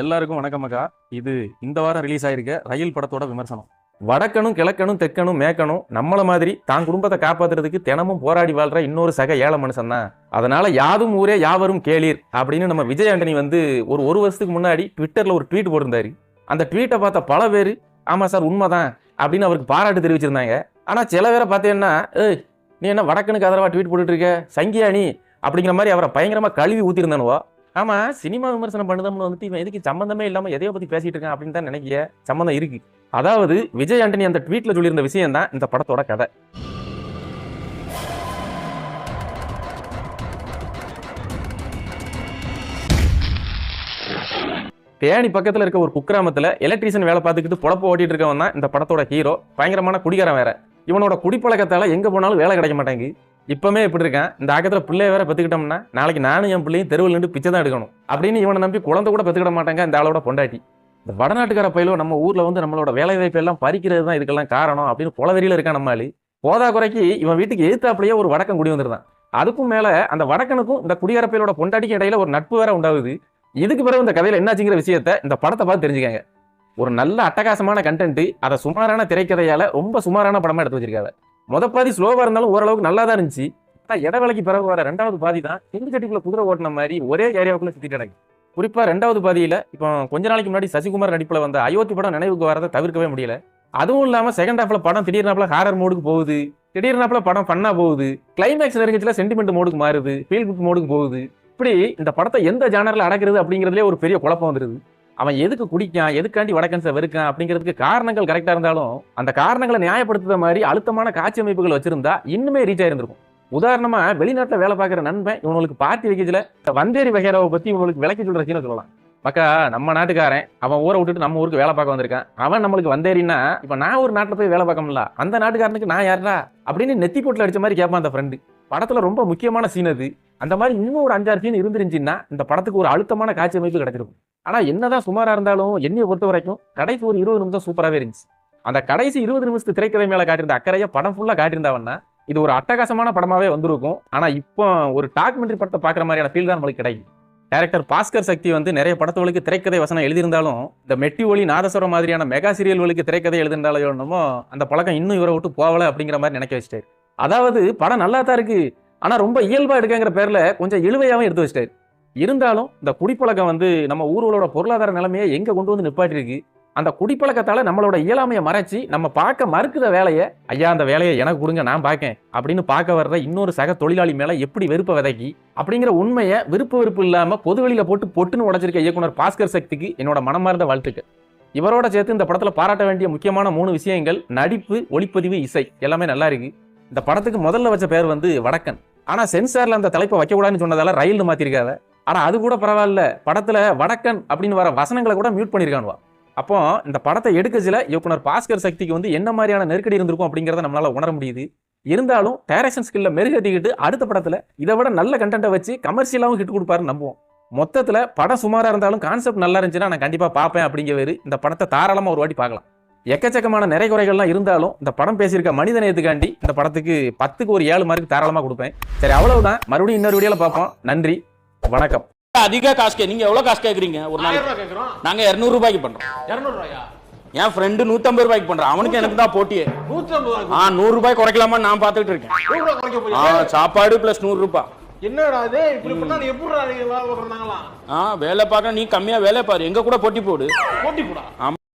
எல்லாருக்கும் வணக்கம் அக்கா. இது இந்த வாரம் ரிலீஸ் ஆயிருக்க ரயில் படத்தோட விமர்சனம். வடக்கனும் கிழக்கனும் தெற்கனும் மேக்கணும் நம்மள மாதிரி தான் குடும்பத்தை காப்பாத்துறதுக்கு தினமும் போராடி வாழ்ற இன்னொரு சக ஏழை மனுஷன் தான். அதனால யாதும் ஊரே யாவரும் கேளீர் அப்படின்னு நம்ம விஜய் ஆண்டனி வந்து ஒரு ஒரு வருஷத்துக்கு முன்னாடி ட்விட்டர்ல ஒரு ட்வீட் போட்டிருந்தாரு. அந்த ட்வீட்டை பார்த்த பல பேர் ஆமா சார் உண்மைதான் அப்படின்னு அவருக்கு பாராட்டு தெரிவிச்சிருந்தாங்க. ஆனா சில பேரை பார்த்தீங்கன்னா ஏய் நீ என்ன வடக்கனுக்கு ஆதரவா ட்வீட் போட்டுட்டு இருக்க? சங்கியா நீ அப்படிங்கிற மாதிரி அவரை பயங்கரமா கழுவி ஊத்திருந்தானுவா ஆமா சினிமா விமர்சனம் பண்ணுதம்னு வந்துட்டு இவன் எதுக்கு சம்பந்தமே இல்லாம எதையோ பத்தி பேசிட்டு இருக்கான் அப்படின்னு தான் நினைக்கிய சம்மந்தம் இருக்கு. அதாவது விஜய் ஆண்டனி அந்த ட்வீட்ல சொல்லியிருந்த விஷயம் தான் இந்த படத்தோட கதை. தேனி பக்கத்துல இருக்க ஒரு குக்கிராமத்தில் எலக்ட்ரீஷியன் வேலை பார்த்துக்கிட்டு பொழப்பு ஓட்டிட்டு இருக்கவன் தான் இந்த படத்தோட ஹீரோ பயங்கரமான குடிகாரன் வேற. இவனோட குடிப்பழக்கத்தால எங்கே போனாலும் வேலை கிடைக்க மாட்டேங்குது. இப்பவுமே இப்படி இருக்கேன். இந்த ஆக்கத்தில் பிள்ளைய வேற பத்துக்கிட்டோம்னா நாளைக்கு நானும் என் பிள்ளையும் தெருவில் நின்று பிச்சை தான் எடுக்கணும். அப்படின்னு இவனை நம்பி குழந்தை கூட பத்துக்கிட மாட்டாங்க இந்த ஆளோட பொண்டாட்டி. இந்த வடநாட்டுக்கார பயிலோ நம்ம ஊர்ல வந்து நம்மளோட வேலை வாய்ப்பு எல்லாம் பறிக்கிறது தான் இதுக்கெல்லாம் காரணம் அப்படின்னு புலவெறியில இருக்கான் நம்ம போதா குறைக்கு இவன் வீட்டுக்கு எதிர்த்தாப்புலயே ஒரு வடக்கம் குடி வந்துருந்தான். அதுக்கும் மேல அந்த வடக்கனுக்கும் இந்த குடியரப்பையிலோட பொண்டாட்டிக்கு இடையில ஒரு நட்பு வேற உண்டாகுது. இதுக்கு பிறகு இந்த கதையில என்னாச்சுங்கிற விஷயத்த இந்த படத்தை பார்த்து தெரிஞ்சுக்காங்க. ஒரு நல்ல அட்டகாசமான கண்டென்ட் அதை சுமாரான திரைக்கதையால ரொம்ப சுமாரான படமா எடுத்து வச்சிருக்காங்க. மொத பாதி ஸ்லோவா இருந்தாலும் ஓரளவுக்கு நல்லா தான் இருந்துச்சு. ஆனா இடவேளைக்கு பிறகு வர ரெண்டாவது பாதி தான் செஞ்சு கட்டிக்குள்ள குதிரை ஓட்டின மாதிரி ஒரே ஏரியாவுக்குள்ள சுத்திட்டு கிடக்கு. குறிப்பா ரெண்டாவது பாதியில இப்போ கொஞ்ச நாளைக்கு முன்னாடி சசிகுமார் நடிப்புல வந்த அயோத்தி படம் நினைவுக்கு வரதை தவிர்க்கவே முடியல. அதுவும் இல்லாம செகண்ட் ஹாஃப்ல படம் திடீர்னாப்ல ஹாரர் மோடுக்கு போகுது. திடீர்னாப்ல படம் பண்ணா போகுது. கிளைமேக்ஸ் நெருங்கச்சுல சென்டிமெண்ட் மோடுக்கு மாறுது. ஃபீல் குட் மோடுக்கு போகுது. இப்படி இந்த படத்தை எந்த ஜானர்ல அடக்கிறது அப்படிங்கிறதுலே ஒரு பெரிய குழப்பம் வந்துருது. அவன் எதுக்கு குடிக்கான்? எதுக்காண்டி வடக்கன்ஸை வெறுக்கான்? அப்படிங்கிறதுக்கு காரணங்கள் கரெக்டாக இருந்தாலும் அந்த காரணங்களை நியாயப்படுத்துற மாதிரி அழுத்தமான காட்சி அமைப்புகள் வச்சிருந்தா இன்னுமே ரீச் ஆயிருந்திருக்கும். உதாரணமா வெளிநாட்டில் வேலை பார்க்குற நண்பன் இவனுக்கு பார்ட்டி வைக்கச்சுல வந்தேரி வகைராவை பத்தி இவங்களுக்கு விளக்கி சொல்ற சீனை சொல்லலாம். மக்கா நம்ம நாட்டுக்காரன் அவன் ஊரை விட்டுட்டு நம்ம ஊருக்கு வேலை பார்க்க வந்திருக்கான். அவன் நம்மளுக்கு வந்தேரின்னா இப்போ நான் ஒரு நாட்டில் போய் வேலை பார்க்கணும்ல அந்த நாட்டுக்காரனுக்கு நான் யாரா அப்படின்னு நெத்தி போட்டில் அடிச்ச மாதிரி கேட்பான் அந்த ஃப்ரெண்டு படத்தில் ரொம்ப முக்கியமான சீன் அது. அந்த மாதிரி இன்னும் ஒரு அஞ்சாறு சீன் இருந்துருந்துச்சின்னா இந்த படத்துக்கு ஒரு அழுத்தமான காட்சி அமைப்பு கிடைச்சிருக்கும். ஆனா என்னதான் சுமாரா இருந்தாலும் என்னைய பொறுத்த வரைக்கும் கடைசி ஒரு இருபது நிமிஷம் சூப்பராகவே இருந்துச்சு. அந்த கடைசி இருபது நிமிஷத்து திரைக்கதை மேல காட்டியிருந்த அக்கறையை படம் ஃபுல்லா காட்டியிருந்தாவன்னா இது ஒரு அட்டகாசமான படமாவே வந்திருக்கும். ஆனா இப்போ ஒரு டாக்குமெண்ட்ரி படத்தை பார்க்குற மாதிரியான ஃபீல் தான் நம்மளுக்கு கிடைக்கும் டேரக்டர் பாஸ்கர் சக்தி வந்து நிறைய படத்துகளுக்கு திரைக்கதை வசனம் எழுதியிருந்தாலும் இந்த மெட்டி ஒளி நாதஸ்வரம் மாதிரியான மெகா சீரியல்களுக்கு திரைக்கதை எழுதிருந்தாலும் என்னமோ அந்த பழக்கம் இன்னும் இவரை விட்டு போகல அப்படிங்கிற மாதிரி நினைக்க வச்சிட்டாரு. அதாவது படம் நல்லா தான் இருக்கு ஆனால் ரொம்ப இயல்பாக எடுக்கங்கிற பேரில் கொஞ்சம் இழுவையாகவும் எடுத்து வச்சிட்டாரு. இருந்தாலும் இந்த குடிப்பழக்கம் வந்து நம்ம ஊர்களோட பொருளாதார நிலைமையை எங்கே கொண்டு வந்து நிப்பாட்டிருக்கு அந்த குடிப்பழக்கத்தால் நம்மளோட இயலாமையை மறைச்சி நம்ம பார்க்க மறுக்கிற வேலையை ஐயா அந்த வேலையை எனக்கு கொடுங்க நான் பார்க்கேன் அப்படின்னு பார்க்க வர்ற இன்னொரு சக தொழிலாளி மேலே எப்படி வெறுப்பை விதைக்கி அப்படிங்கிற உண்மையை விருப்ப வெறுப்பு இல்லாமல் பொதுவெளியில் போட்டு பொட்டுன்னு உடச்சிருக்க இயக்குனர் பாஸ்கர் சக்திக்கு என்னோட மனமார்ந்த வாழ்த்துக்கள். இவரோட சேர்த்து இந்த படத்தில் பாராட்ட வேண்டிய முக்கியமான மூணு விஷயங்கள் நடிப்பு ஒளிப்பதிவு இசை எல்லாமே நல்லா இருக்கு. இந்த படத்துக்கு முதல்ல வச்ச பேர் வந்து வடக்கன். ஆனால் சென்சாரில் அந்த தலைப்பை வைக்கக்கூடாதுன்னு சொன்னதால ரயில்னு மாற்றிருக்காத ஆனால் அது கூட பரவாயில்ல. படத்தில் வடக்கன் அப்படின்னு வர வசனங்களை கூட மியூட் பண்ணியிருக்கானுவா அப்போ இந்த படத்தை எடுக்கச்சில இயக்குனர் பாஸ்கர் சக்திக்கு வந்து என்ன மாதிரியான நெருக்கடி இருந்திருக்கும் அப்படிங்கிறத நம்மளால் உணர முடியுது. இருந்தாலும் டைரக்ஷன் ஸ்கில்ல மெருகட்டிக்கிட்டு அடுத்த படத்தில் இதை விட நல்ல கண்டென்ட்டை வச்சு கமர்ஷியலாகவும் ஹிட் கொடுப்பாருன்னு நம்புவோம். மொத்தத்தில் படம் சுமாராக இருந்தாலும் கான்செப்ட் நல்லா இருந்துச்சுன்னா நான் கண்டிப்பாக பார்ப்பேன் அப்படிங்கிறவர் இந்த படத்தை தாராளமாக ஒரு வாட்டி பார்க்கலாம். எக்கச்சக்கமான நிறை குறைகள்லாம் இருந்தாலும் இந்த படம் பேசியிருக்க மனித நேயத்துக்காண்டி இந்த படத்துக்கு பத்துக்கு ஒரு ஏழு மார்க் தாராளமாக கொடுப்பேன். சரி அவ்வளவுதான். மறுபடியும் இன்னொரு வீடியோவில் பார்ப்போம். நன்றி. வணக்கம். அதிக காசு கே நீங்க எவ்வளவு காசு கேக்குறீங்க? ஒரு நாளைக்கு. கேக்குறோம். நாங்க 200 ரூபாய்க்கு பண்றோம். இருநூறு ரூபாயா? என் ஃப்ரெண்டு 150 ரூபாய்க்கு பண்றான் அவனுக்கு எனக்கு தான் போட்டியே. ஆ நூறு ரூபாய் குறைக்கலாமா நான் பார்த்துட்டு இருக்கேன். நூறு ரூபாய் குறைக்க ஆ சாப்பாடு பிளஸ் நூறு ரூபாய் என்னடா இது? இப்படி பண்ணா நீ எப்படி நீங்க வேலை பார்க்கறாங்களாம் ஆ வேலை பார்க்க நீ கம்மியா வேலை பாரு. எங்க கூட போட்டி போடு. போட்டி போடா.